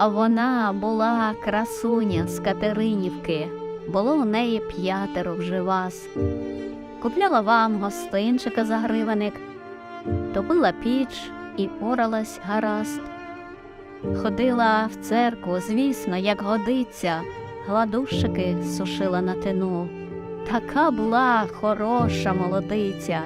Вона була красуня з Катеринівки. Було у неї п'ятеро вже вас. Купляла вам гостинчика за гривенник, топила піч і поралась гаразд. Ходила в церкву, звісно, як годиться, гладущики сушила на тину. Така була хороша молодиця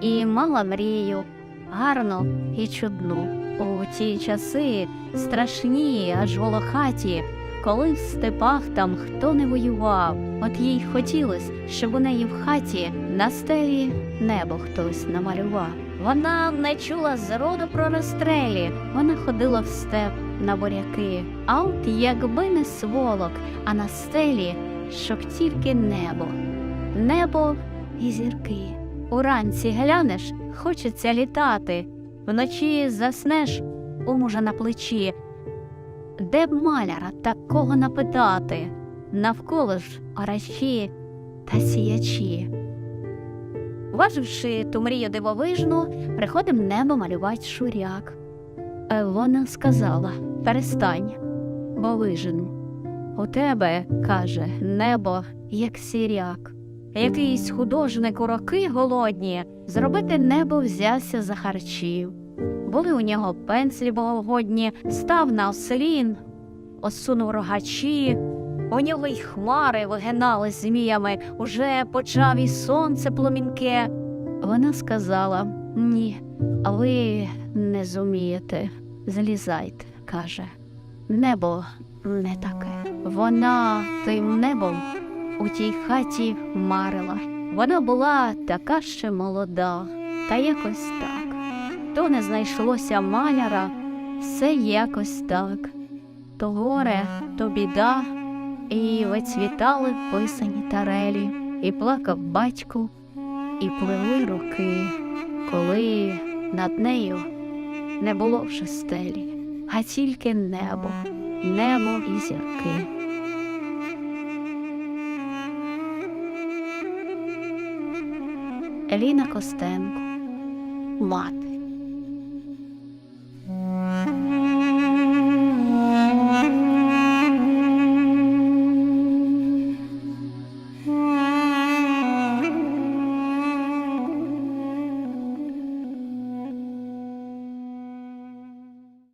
і мала мрію, гарну і чудну. У ті часи страшні, аж волохаті, коли в степах там хто не воював, от їй хотілось, щоб у неї в хаті на стелі небо хтось намалював. Вона не чула зроду про розстрелі, вона ходила в степ на буряки. А от якби не сволок, а на стелі, щоб тільки небо, небо і зірки. Уранці глянеш, хочеться літати, вночі заснеш у мужа на плечі. Де б маляра такого напитати? Навколо ж орачі та сіячі. Уваживши ту мрію дивовижну, приходим небо малювати шуряк. Вона сказала перестань, бо вижену. У тебе, каже, небо, як сіряк. Якийсь художник у роки голодні зробити небо взявся за харчів. Були у нього пенслі богогодні, став на ослін, осунув рогачі, у нього й хмари вигинали зміями, уже почав і сонце пломінке. Вона сказала ні, а ви не зумієте. Злізайте, каже. Небо не таке. Вона тим небом у тій хаті марила. Вона була така ще молода, та якось так. То не знайшлося маляра, все якось так. То горе, то біда, і вицвітали писані тарелі, і плакав батько, і пливли роки, коли над нею не було вже стелі, а тільки небо, небо і зірки. Еліна Костенко, мати.